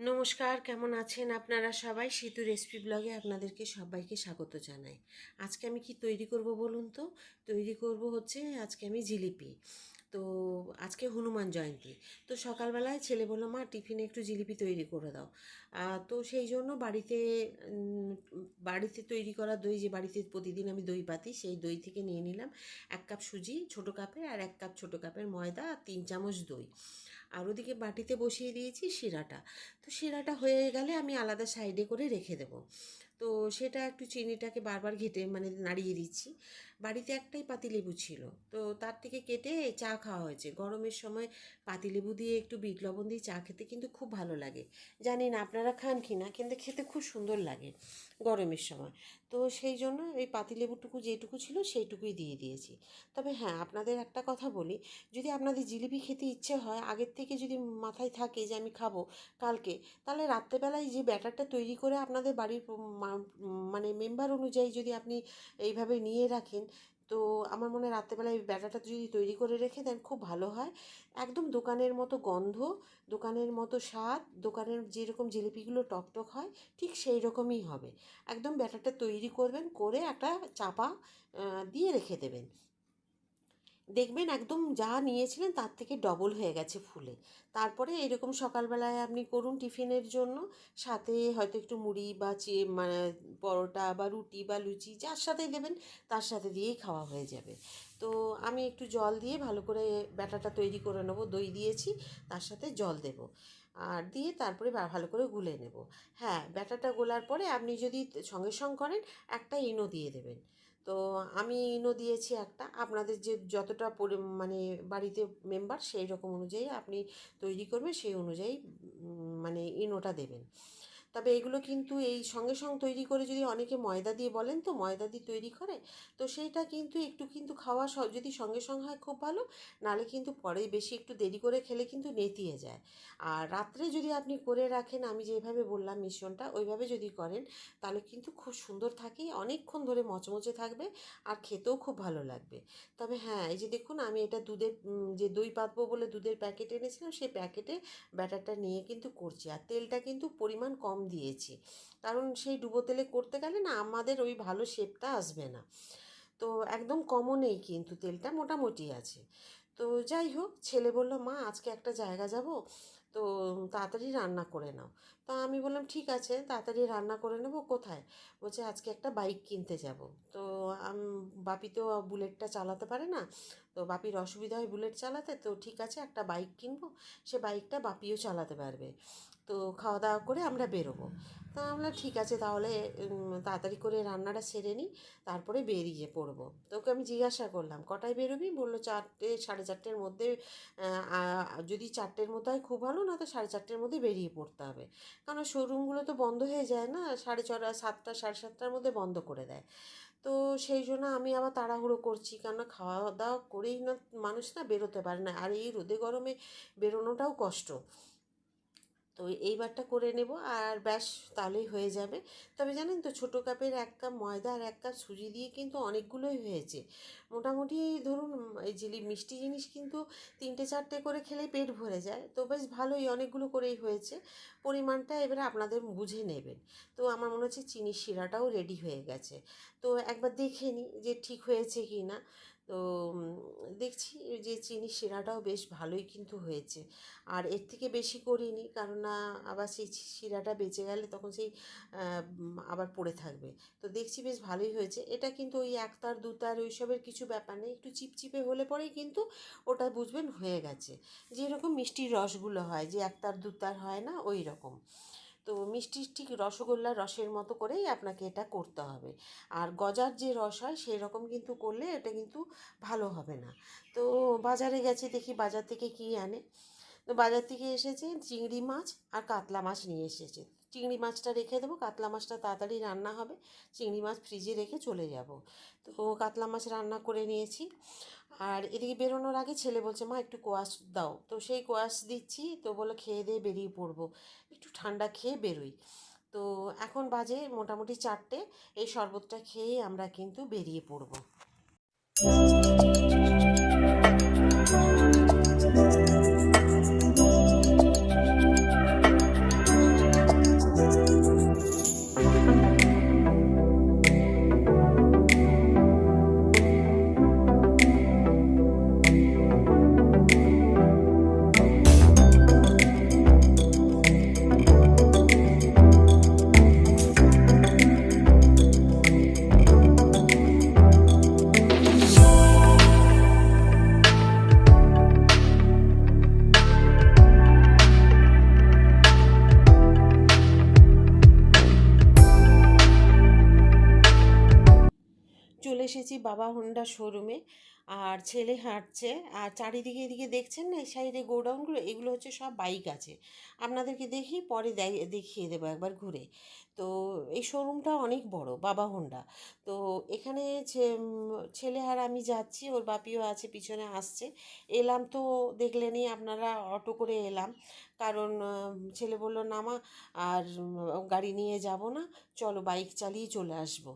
নমস্কার, কেমন আছেন আপনারা সবাই? সেতু রেসিপি ব্লগে আপনাদেরকে সবাইকে স্বাগত জানাই। আজকে আমি কি তৈরি করব বলুন তো? তৈরি করব হচ্ছে, আজকে আমি জিলিপি। তো আজকে হনুমান জয়ন্তী। তো সকালবেলায় ছেলে বলল, মা, টিফিনে একটু জিলিপি তৈরি করে দাও। তো সেই জন্য বাড়িতে বাড়িতে তৈরি করা দই, যে বাড়িতে প্রতিদিন আমি দই পাতি, সেই দই থেকে নিয়ে নিলাম এক কাপ সুজি, ছোটো কাপের, আর এক কাপ ছোটো কাপের ময়দা, আর তিন চামচ দই। আর ওদিকে বাটিতে বসিয়ে দিয়েছি শিরাটা। তো শিরাটা হয়ে গেলে আমি আলাদা সাইডে করে রেখে দেবো। তো সেটা একটু চিনিটাকে বারবার ঘেটে মানে নাড়িয়ে দিচ্ছি। বাড়িতে একটাই পাতিলেবু ছিল। তো তার থেকে কেটে চা খাওয়া হয়েছে। গরমের সময় পাতিলেবু দিয়ে একটু বিট লবণ দিয়ে চা খেতে কিন্তু খুব ভালো লাগে। জানি না আপনারা খান কি না, কিন্তু খেতে খুব সুন্দর লাগে গরমের সময়। তো সেই জন্য এই পাতিলেবুটুকু যেটুকু ছিল সেইটুকুই দিয়ে দিয়েছি। তবে হ্যাঁ আপনাদের একটা কথা বলি, যদি আপনাদের জিলিপি খেতে ইচ্ছে হয়, আগের থেকে যদি মাথায় থাকে যে আমি খাব কালকে, তাহলে রাত্রেবেলায় যে ব্যাটারটা তৈরি করে আপনাদের বাড়ির মানে মেম্বার অনুযায়ী যদি আপনি এইভাবে নিয়ে রাখেন তো আমার মনে হয় রাত্রেবেলায় এই ব্যাটারটা যদি তৈরি করে রেখে দেন খুব ভালো হয়। একদম দোকানের মতো গন্ধ, দোকানের মতো স্বাদ, দোকানের যেরকম জিলিপিগুলো টকটক হয়, ঠিক সেই রকমই হবে। একদম ব্যাটারটা তৈরি করবেন, করে একটা চাপা দিয়ে রেখে দেবেন। দেখবেন একদম যা নিয়েছিলেন তার থেকে ডবল হয়ে গেছে ফুলে। তারপরে এরকম সকালবেলায় আপনি করুন টিফিনের জন্য। সাথে হয়তো একটু মুড়ি বা চে মানে পরোটা বা রুটি বা লুচি যার সাথেই দেবেন তার সাথে দিয়েই খাওয়া হয়ে যাবে। তো আমি একটু জল দিয়ে ভালো করে ব্যাটাটা তৈরি করে নেব, দই দিয়েছি, তার সাথে জল দেব। আর দিয়ে তারপরে ভালো করে গুলে নেব। হ্যাঁ ব্যাটাটা গোলার পরে আপনি যদি সঙ্গে সঙ্গে করেন একটা ইনো দিয়ে দেবেন। তো আমি ইনো দিয়েছি একটা। আপনাদের যে যতটা পরি মানে বাড়িতে মেম্বার সেই রকম অনুযায়ী আপনি তৈরি করবেন, সেই অনুযায়ী মানে ইনোটা দেবেন। তবে এগুলো কিন্তু এই সঙ্গে সঙ্গে তৈরি করে যদি অনেকে ময়দা দিয়ে বলেন তো ময়দা দিয়ে তৈরি করে, তো সেইটা কিন্তু একটু কিন্তু খাওয়া যদি সঙ্গে সঙ্গে হয় খুব ভালো নালে কিন্তু পরে বেশি একটু দেরি করে খেলে কিন্তু নেতিয়ে যায়। আর রাত্রে যদি আপনি করে রাখেন, আমি যেভাবে বললাম মিশ্রণটা, ওইভাবে যদি করেন, তাহলে কিন্তু খুব সুন্দর থাকে, অনেকক্ষণ ধরে মচমচে থাকবে আর খেতেও খুব ভালো লাগবে। তবে হ্যাঁ এই যে দেখুন, আমি এটা দুধের যে দই পাতবো বলে দুধের প্যাকেট এনেছিলাম, সেই প্যাকেটে ব্যাটারটা নিয়ে কিন্তু করছি। আর তেলটা কিন্তু পরিমাণ কম দিয়েছি। কারণ সেই ডুবো তেলে করতে গেলে না আমাদের ওই ভালো শেপটা আসবে না। তো একদম কমও নেই কিন্তু তেলটা মোটামুটি আছে। তো যাই হোক, ছেলে বলল, মা, আজকে একটা জায়গা যাব, তো তাড়াতাড়ি রান্না করে নাও। তা আমি বললাম, ঠিক আছে, তাড়াতাড়ি রান্না করে নেব, কোথায়? বলছে, আজকে একটা বাইক কিনতে যাব। তো বাপি তো বুলেটটা চালাতে পারে না, তো বাপির অসুবিধা হয় বুলেট চালাতে, তো ঠিক আছে, একটা বাইক কিনবো, সে বাইকটা বাপিও চালাতে পারবে। তো খাওয়া দাওয়া করে আমরা বেরোবো। তা আমরা ঠিক আছে তাহলে তাড়াতাড়ি করে রান্নাটা সেরে নিই, তারপরে বেরিয়ে পড়ব। তোকে আমি জিজ্ঞাসা করলাম, কটায় বেরোবি? বলল চারটে, সাড়ে চারটের মধ্যে যদি চারটের মধ্যে হয় খুব ভালো, না তো সাড়ে চারটের মধ্যে বেরিয়ে পড়তে হবে। কারণ শোরুমগুলো তো বন্ধ হয়ে যায় না, সাড়ে ছটা, সাতটা, সাড়ে সাতটার মধ্যে বন্ধ করে দেয়। তো সেই জন্য আমি আবার তাড়াহুড়ো করছি, কেননা খাওয়া দাওয়া করেই না, মানুষ না বেরোতে পারে না। আর এই রোদে গরমে বেরোনোটাও কষ্ট। তো এইবারটা করে নেব আর ব্যাস তাহলেই হয়ে যাবে। তবে জানেন তো ছোটো কাপের এক কাপ ময়দা আর এক কাপ সুজি দিয়ে কিন্তু অনেকগুলোই হয়েছে। মোটামুটি ধরুন এই জিলি মিষ্টি জিনিস কিন্তু তিনটে চারটে করে খেলেই পেট ভরে যায়। তো বেশ ভালোই অনেকগুলো করেই হয়েছে। পরিমাণটা এবারে আপনাদের বুঝে নেবেন। তো আমার মনে হচ্ছে চিনির শিরাটাও রেডি হয়ে গেছে। তো একবার দেখে নিই যে ঠিক হয়েছে কি না তো দেখছি যে চিনি শিরাটাও বেশ ভালোই কিন্তু হয়েছে। আর এর থেকে বেশি করিনি কারণ না আবার সেই শিরাটা বেঁচে গেলে তখন সেই আবার পড়ে থাকবে। তো দেখছি বেশ ভালোই হয়েছে। এটা কিন্তু ওই একতার, দুতার ওইসবের কিছু ব্যাপার নেই। একটু চিপচিপে হলে পরেই কিন্তু ওটা বুঝবেন হয়ে গেছে। যেরকম মিষ্টির রসগুলো হয়, যে একতার, দুতার হয় না, ওই রকম। তো মিষ্টির ঠিক রসগোল্লার রসের মতো করেই আপনাকে এটা করতে হবে। আর গজার যে রস হয় সেই রকম কিন্তু করলে এটা কিন্তু ভালো হবে না। তো বাজারে গেছি দেখি বাজার থেকে কী আনে। তো বাজার থেকে এসেছে চিংড়ি মাছ আর কাতলা মাছ নিয়ে এসেছে। চিংড়ি মাছটা রেখে দেবো, কাতলা মাছটা তাড়াতাড়ি রান্না হবে, চিংড়ি মাছ ফ্রিজে রেখে চলে যাব। তো কাতলা মাছ রান্না করে নিয়েছি। আর এদিকে বেরোনোর আগে ছেলে বলছে, মা, একটু কোয়াশ দাও। তো সেই কোয়াশ দিচ্ছি, তো বলে খেয়ে দিয়ে বেরিয়ে পড়ব, একটু ঠান্ডা খেয়ে বেরোই। তো এখন বাজে মোটামুটি চারটে, এই শরবতটা খেয়েই আমরা কিন্তু বেরিয়ে পড়ব। বাবা হোন্ডা শোরুমে আর ছেলে হাঁটছে, আর চারিদিকে এদিকে দেখছেন না, এই সাইডে গোডাউনগুলো এগুলো হচ্ছে সব বাইক আছে। আপনাদেরকে দেখি, পরে দেখিয়ে দেবো একবার ঘুরে। তো এই শোরুমটা অনেক বড়, বাবা হোন্ডা তো এখানে ছেলে আর আমি যাচ্ছি, ওর বাপিও আছে, পিছনে আসছে। এলাম তো দেখলেনই, আপনারা অটো করে এলাম। কারণ ছেলে বলল, না মা, আর গাড়ি নিয়ে যাব না, চলো বাইক চালিয়ে চলে আসব।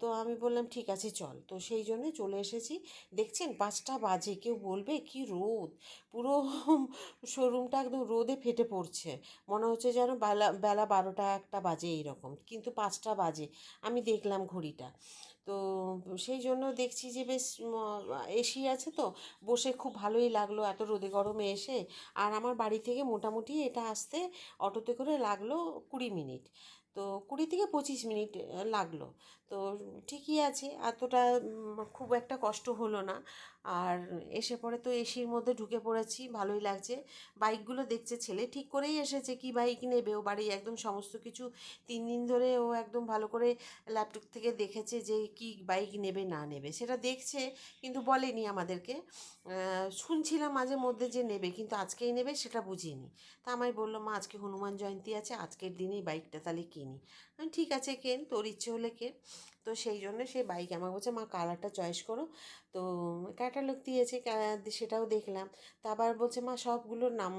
তো আমি বললাম, ঠিক আছে, চল। তো সেই জন্যে চলে এসেছি। দেখছেন, পাঁচটা বাজে, কেউ বলবে, কি রোদ? পুরো শোরুমটা একদম রোদে ফেটে পড়ছে। মনে হচ্ছে যেন বেলা বেলা বারোটা একটা বাজে এইরকম, কিন্তু পাঁচটা বাজে। আমি দেখলাম ঘড়িটা। তো সেই জন্য দেখছি যে বেশ এসি আছে তো। বসে খুব ভালোই লাগল এত রোদে গরমে এসে। আর আমার বাড়ি থেকে মোটামুটি এটা আসতে অটোতে করে লাগল কুড়ি মিনিট। তো কুড়ি থেকে পঁচিশ মিনিট লাগল। তো ঠিকই আছে, এতটা খুব একটা কষ্ট হলো না। আর এসে পরে তো এসির মধ্যে ঢুকে পড়েছি, ভালোই লাগছে। বাইকগুলো দেখছে ছেলে, ঠিক করেই এসেছে কি বাইক নেবে। ও বাড়ি একদম সমস্ত কিছু তিন দিন ধরে ও একদম ভালো করে ল্যাপটপ থেকে দেখেছে যে কি বাইক নেবে, না নেবে। সেটা দেখছে, কিন্তু বলেনি আমাদেরকে। শুনছিলাম মাঝে মধ্যে যে নেবে, কিন্তু আজকেই নেবে সেটা বুঝিনি। তা আমায় বলল, মা, আজকে হনুমান জয়ন্তী আছে, আজকের দিনেই বাইকটা তাহলে কিনি। ঠিক আছে, কেন? তোর ইচ্ছে হলে কেন? তো সেই জন্য সে বাইক আমাকে বলছে, মা কালারটা চয়েস করো। তো ক্যাটালগ দিয়েছে সেটাও দেখলাম। তা আবার বলছে, মা, সবগুলো নাম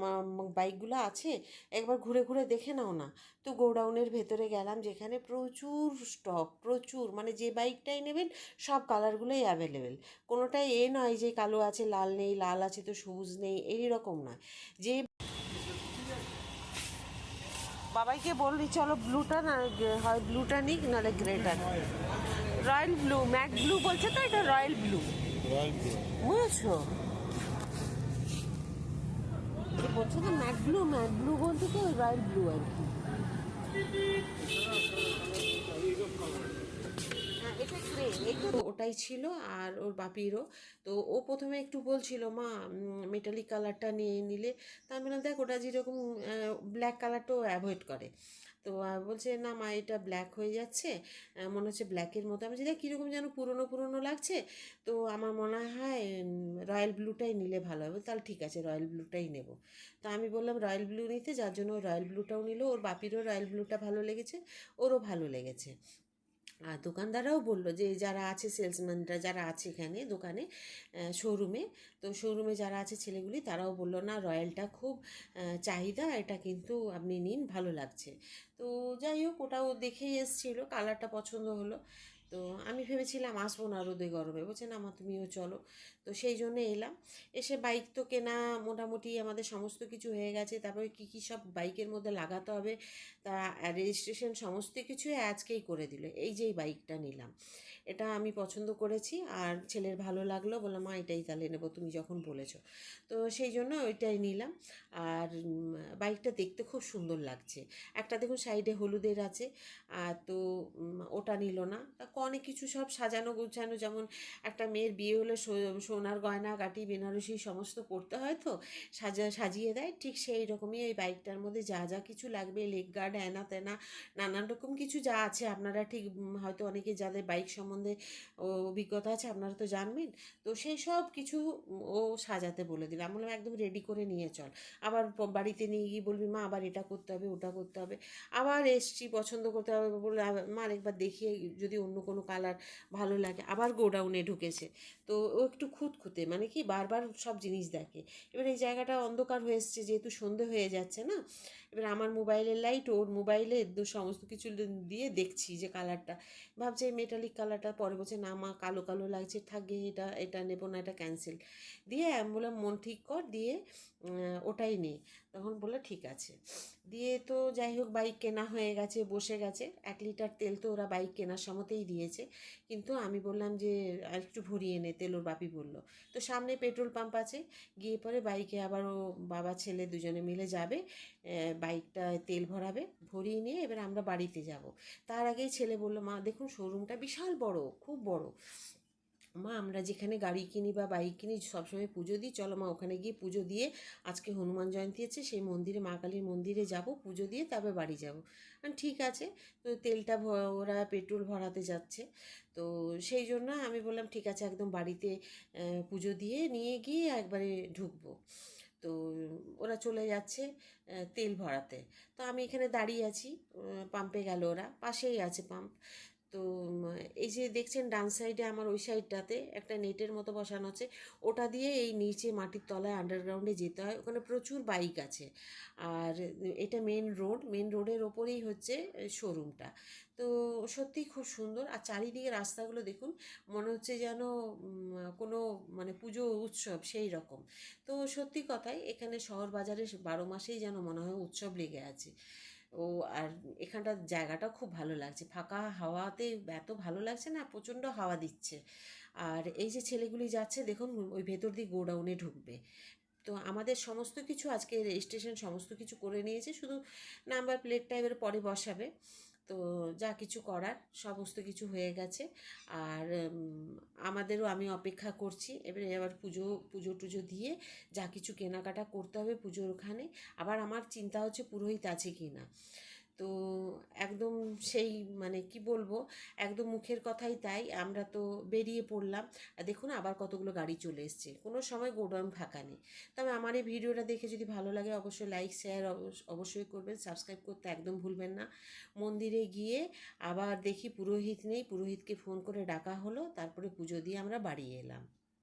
বাইকগুলো আছে, একবার ঘুরে ঘুরে দেখে নাও না। তো গোডাউনের ভেতরে গেলাম, যেখানে প্রচুর স্টক প্রচুর মানে যে বাইকটাই নেবেন, সব কালারগুলোই অ্যাভেলেবেল কোনোটাই এ নয় যে কালো আছে, লাল নেই, লাল আছে তো সবুজ নেই এই রকম নয়। যে বাবাইকে বললি চলো ব্লুটা না হয় ব্লুটা নিক নাহলে গ্রেটা রয়্যাল ব্লু ম্যাক ব্লু বলছে তো এটা রয়্যাল ব্লু বুঝেছ? বলছে তো ম্যাট ব্লু ম্যাট ব্লু বলতে তো রয়্যাল ব্লু আর কি। গ্রে ওটাই ছিল আর ওর বাপিরও। তো ও প্রথমে একটু বলছিল, মা মেটালিক কালারটা নিয়ে নিলে। তা আমি বললাম, দেখ, ওটা যেরকম ব্ল্যাক কালারটাও অ্যাভয়েড করে। তো বলছে, না মা, এটা ব্ল্যাক হয়ে যাচ্ছে। মনে হচ্ছে ব্ল্যাকের মতো। আমি দেখ, কীরকম যেন পুরনো পুরনো লাগছে। তো আমার মনে হয় রয়্যাল ব্লুটাই নিলে ভালো হবে। তাহলে ঠিক আছে রয়্যাল ব্লুটাই নেব। তো আমি বললাম রয়্যাল ব্লু নিতে? যার জন্য রয়্যাল ব্লুটাও নিল। ওর বাপিরও রয়্যাল ব্লুটা ভালো লেগেছে, ওরও ভালো লেগেছে। আর দোকানদাররাও বলল যে, যারা আছে সেলসম্যানরা যারা আছে এখানে দোকানে শোরুমে তো শোরুমে যারা আছে ছেলেগুলি, তারাও বলল, না, রয়্যালটা খুব চাহিদা, এটা কিন্তু আপনি নিন, ভালো লাগছে। তো যাই হোক, ওটাও দেখেই এসেছিল কালারটা পছন্দ হলো। তো আমি ভেবেছিলাম, আসব না রোদে গরমে। বলছেন আমার তুমিও চলো। তো সেই জন্য এলাম। এসে বাইক তো কেনা মোটামুটি আমাদের সমস্ত কিছু হয়ে গেছে। তারপরে কী কী সব বাইকের মধ্যে লাগাতে হবে? তা রেজিস্ট্রেশন সমস্ত কিছুই আজকেই করে দিল। এই যে এই বাইকটা নিলাম। এটা আমি পছন্দ করেছি। আর ছেলের ভালো লাগল। বললাম মা, এটাই তাহলে নেব তুমি যখন বলেছ। তো সেই জন্য ওইটাই নিলাম। আর বাইকটা দেখতে খুব সুন্দর লাগছে। একটা দেখুন সাইডে হলুদের আছে। আর তো ওটা নিল না। তা অনেক কিছু সব সাজানো গোছানো যেমন একটা মেয়ের বিয়ে হলে সোনার গয়না কাটি বেনারসি সমস্ত পড়তে হয় তো? সাজা, সাজিয়ে দেয়? ঠিক সেই রকমই এই বাইকটার মধ্যে যা যা কিছু লাগবে, লেগ গার্ড হ্যানা ত্যানা নানান রকম কিছু যা আছে, আপনারা ঠিক হয়তো অনেকে যাদের বাইক সম্বন্ধে অভিজ্ঞতা আছে, আপনারা তো জানবেন। তো সেই সব কিছু ও সাজাতে বলে দিল। আমি বললাম, একদম রেডি করে নিয়ে চল। আবার বাড়িতে নিয়ে গিয়ে বলবি, মা, আবার এটা করতে হবে, ওটা করতে হবে। আবার এসছি, পছন্দ করতে হবে বলে মা একবার দেখিয়ে যদি অন্য কোনো কালার ভালো লাগে। আবার গোডাউনে ঢুকেছে। তো ও একটু খুঁতখুঁতে মানে কি বারবার সব জিনিস দেখে। এবার এই জায়গাটা অন্ধকার হয়ে এসছে, যেহেতু সন্ধে হয়ে যাচ্ছে না এবার আমার মোবাইলের লাইট ওর মোবাইলে সমস্ত কিছু দিয়ে দেখছি যে কালারটা ভাবছে মেটালিক কালারটা পরে বলছে, না মা, কালো কালো লাগছে থাকে এটা এটা নেব না, এটা ক্যান্সেল দিয়ে আমি বললাম, মন ঠিক কর, দিয়ে ওটাই নে। তখন বলল, ঠিক আছে। দিয়ে তো যাই হোক বাইক কেনা হয়ে গেছে, বসে গেছে। এক লিটার তেল তো ওরা বাইক কেনার সময়তেই দিয়েছে। কিন্তু আমি বললাম যে একটু ভরিয়ে নে। তেল ওর বাপি বলল। তো সামনে পেট্রোল পাম্প আছে। গিয়ে পরে বাইকে আবার ও বাবা, ছেলে দুজনে মিলে যাবে। বাইকটা তেল ভরাবে, ভরিয়ে নিয়ে এবার আমরা বাড়িতে যাব। তার আগেই ছেলে বলল, মা, দেখুন শোরুমটা বিশাল বড়, খুব বড়। মা, আমরা যেখানে গাড়ি কিনি বা বাইক কিনি, সবসময় পুজো দিই। চলো মা, ওখানে গিয়ে পুজো দিয়ে আজকে হনুমান জয়ন্তী আছে, সেই মন্দিরে, মা কালীর মন্দিরে যাব, পুজো দিয়ে তারপর বাড়ি যাব। ঠিক আছে। তো তেলটা ওরা পেট্রোল ভরাতে যাচ্ছে। তো সেই জন্য আমি বললাম, ঠিক আছে, একদম বাড়িতে পুজো দিয়ে নিয়ে গিয়ে একবারে ঢুকবো। তো ওরা চলে যাচ্ছে তেল ভরাতে। তো আমি এখানে দাঁড়িয়ে আছি পাম্পে গেল ওরা, পাশেই আছে পাম্প তো এই যে দেখছেন ডান সাইডে আমার ওই সাইডটাতে একটা নেটের মতো বসানো আছে। ওটা দিয়ে এই নিচে মাটির তলায় আন্ডারগ্রাউন্ডে যেতে হয়। ওখানে প্রচুর বাইক আছে। আর এটা মেন রোড মেন রোডের ওপরেই হচ্ছে শোরুমটা তো সত্যিই খুব সুন্দর। আর চারিদিকে রাস্তাগুলো দেখুন, মনে হচ্ছে যেন কোনো মানে পুজো উৎসব সেই রকম। তো সত্যি কথাই, এখানে শহর বাজারে বারো মাসেই যেন মনে হয় উৎসব লেগে আছে। ও আর এখানটার জায়গাটা খুব ভালো লাগছে। ফাঁকা হাওয়াতে এত ভালো লাগছে না, প্রচণ্ড হাওয়া দিচ্ছে। আর এই যে ছেলেগুলি যাচ্ছে, দেখুন ওই ভেতর দিয়ে গোডাউনে ঢুকবে। তো আমাদের সমস্ত কিছু আজকে রেজিস্ট্রেশন সমস্ত কিছু করে নিয়েছে, শুধু নাম্বার প্লেটটা এবার পরে বসাবে। তো যা কিছু করার সমস্ত কিছু হয়ে গেছে। আর আমাদেরও আমি অপেক্ষা করছি। এবারে আবার পুজো পুজো টুজো দিয়ে যা কিছু কেনাকাটা করতে হবে পুজোর ওখানে। আবার আমার চিন্তা হচ্ছে পুরোহিত আছে কি না সেই মানে কি বলব? একদম মুখের কথাই তাই। আমরা তো বেরিয়ে পড়লাম। দেখুন আবার কতগুলো গাড়ি চলে এসছে। কোনো সময় গোডাউন ফাঁকা নেই। তবে আমার এই ভিডিওটা দেখে যদি ভালো লাগে অবশ্যই লাইক শেয়ার অবশ্যই করবেন। সাবস্ক্রাইব করতে একদম ভুলবেন না। মন্দিরে গিয়ে আবার দেখি পুরোহিত নেই। পুরোহিতকে ফোন করে ডাকা হলো। তারপরে পুজো দিয়ে আমরা বাড়ি এলাম।